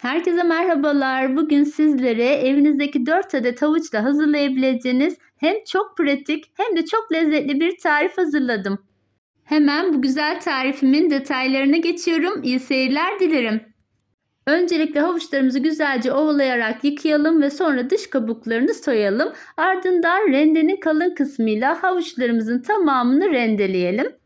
Herkese merhabalar. Bugün sizlere evinizdeki 4 adet havuçla hazırlayabileceğiniz hem çok pratik hem de çok lezzetli bir tarif hazırladım. Hemen bu güzel tarifimin detaylarına geçiyorum. İyi seyirler dilerim. Öncelikle havuçlarımızı güzelce ovalayarak yıkayalım ve sonra dış kabuklarını soyalım. Ardından rendenin kalın kısmıyla havuçlarımızın tamamını rendeleyelim.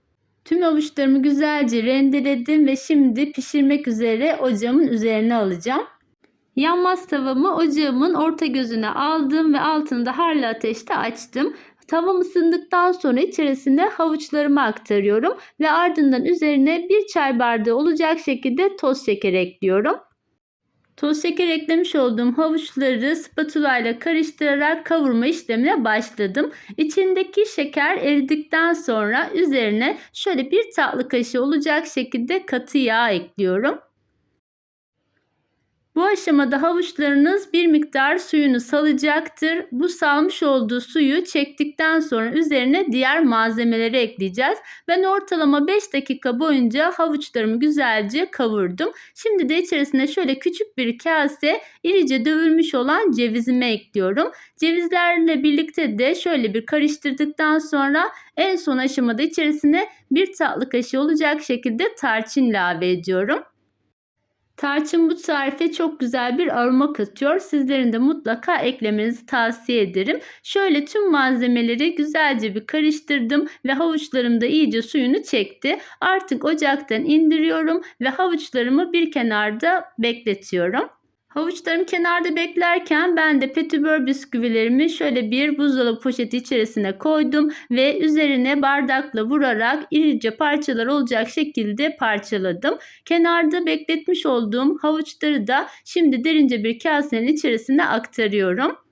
Tüm havuçlarımı güzelce rendeledim ve şimdi pişirmek üzere ocağımın üzerine alacağım. Yanmaz tavamı ocağımın orta gözüne aldım ve altını da harlı ateşte açtım. Tavam ısındıktan sonra içerisine havuçlarımı aktarıyorum ve ardından üzerine bir çay bardağı olacak şekilde toz şeker ekliyorum. Toz şeker eklemiş olduğum havuçları spatula ile karıştırarak kavurma işlemine başladım. İçindeki şeker eridikten sonra üzerine şöyle bir tatlı kaşığı olacak şekilde katı yağ ekliyorum. Bu aşamada havuçlarınız bir miktar suyunu salacaktır. Bu salmış olduğu suyu çektikten sonra üzerine diğer malzemeleri ekleyeceğiz. Ben ortalama 5 dakika boyunca havuçlarımı güzelce kavurdum. Şimdi de içerisine şöyle küçük bir kase irice dövülmüş olan cevizimi ekliyorum. Cevizlerle birlikte de şöyle bir karıştırdıktan sonra en son aşamada içerisine bir tatlı kaşığı olacak şekilde tarçın ilave ediyorum. Tarçın bu tarife çok güzel bir aroma katıyor. Sizlerin de mutlaka eklemenizi tavsiye ederim. Şöyle tüm malzemeleri güzelce bir karıştırdım ve havuçlarım da iyice suyunu çekti. Artık ocaktan indiriyorum ve havuçlarımı bir kenarda bekletiyorum. Havuçlarım kenarda beklerken ben de petibör bisküvilerimi şöyle bir buzdolabı poşeti içerisine koydum ve üzerine bardakla vurarak irice parçalar olacak şekilde parçaladım. Kenarda bekletmiş olduğum havuçları da şimdi derince bir kasenin içerisine aktarıyorum.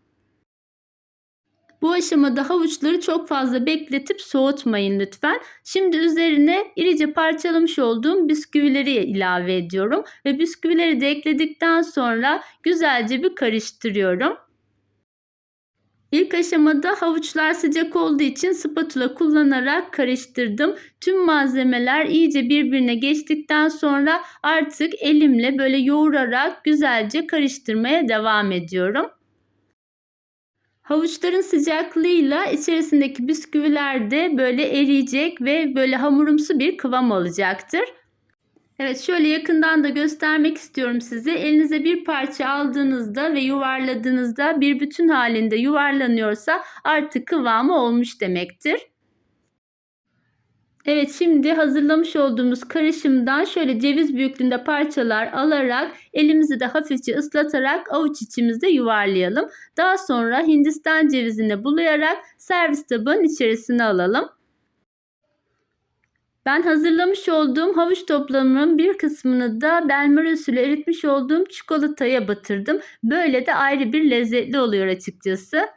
Bu aşamada havuçları çok fazla bekletip soğutmayın lütfen. Şimdi üzerine irice parçalamış olduğum bisküvileri ilave ediyorum. Ve bisküvileri de ekledikten sonra güzelce bir karıştırıyorum. İlk aşamada havuçlar sıcak olduğu için spatula kullanarak karıştırdım. Tüm malzemeler iyice birbirine geçtikten sonra artık elimle böyle yoğurarak güzelce karıştırmaya devam ediyorum. Havuçların sıcaklığıyla içerisindeki bisküviler de böyle eriyecek ve böyle hamurumsu bir kıvam alacaktır. Evet şöyle yakından da göstermek istiyorum size. Elinize bir parça aldığınızda ve yuvarladığınızda bir bütün halinde yuvarlanıyorsa artık kıvamı olmuş demektir. Evet şimdi hazırlamış olduğumuz karışımdan şöyle ceviz büyüklüğünde parçalar alarak elimizi de hafifçe ıslatarak avuç içimizde yuvarlayalım. Daha sonra hindistan cevizine bulayarak servis tabağın içerisine alalım. Ben hazırlamış olduğum havuç toplamının bir kısmını da benmari usulü eritmiş olduğum çikolataya batırdım. Böyle de ayrı bir lezzetli oluyor açıkçası.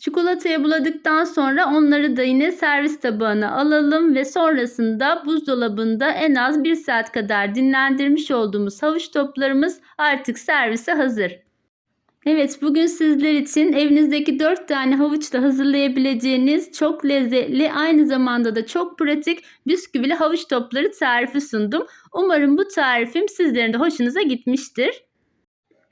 Çikolataya buladıktan sonra onları da yine servis tabağına alalım ve sonrasında buzdolabında en az 1 saat kadar dinlendirmiş olduğumuz havuç toplarımız artık servise hazır. Evet bugün sizler için evinizdeki 4 tane havuçla hazırlayabileceğiniz çok lezzetli aynı zamanda da çok pratik bisküvili havuç topları tarifi sundum. Umarım bu tarifim sizlerin de hoşunuza gitmiştir.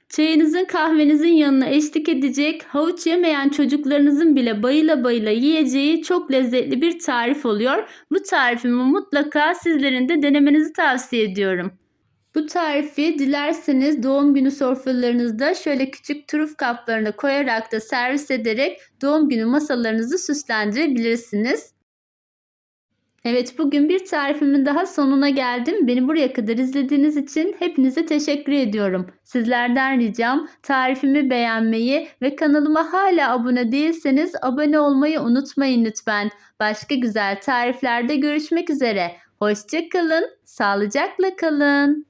Çayınızın kahvenizin yanına eşlik edecek, havuç yemeyen çocuklarınızın bile bayıla bayıla yiyeceği çok lezzetli bir tarif oluyor. Bu tarifimi mutlaka sizlerin de denemenizi tavsiye ediyorum. Bu tarifi dilerseniz doğum günü sofralarınızda şöyle küçük turuf kaplarına koyarak da servis ederek doğum günü masalarınızı süslendirebilirsiniz. Evet bugün bir tarifimin daha sonuna geldim. Beni buraya kadar izlediğiniz için hepinize teşekkür ediyorum. Sizlerden ricam tarifimi beğenmeyi ve kanalıma hala abone değilseniz abone olmayı unutmayın lütfen. Başka güzel tariflerde görüşmek üzere. Hoşçakalın, sağlıcakla kalın.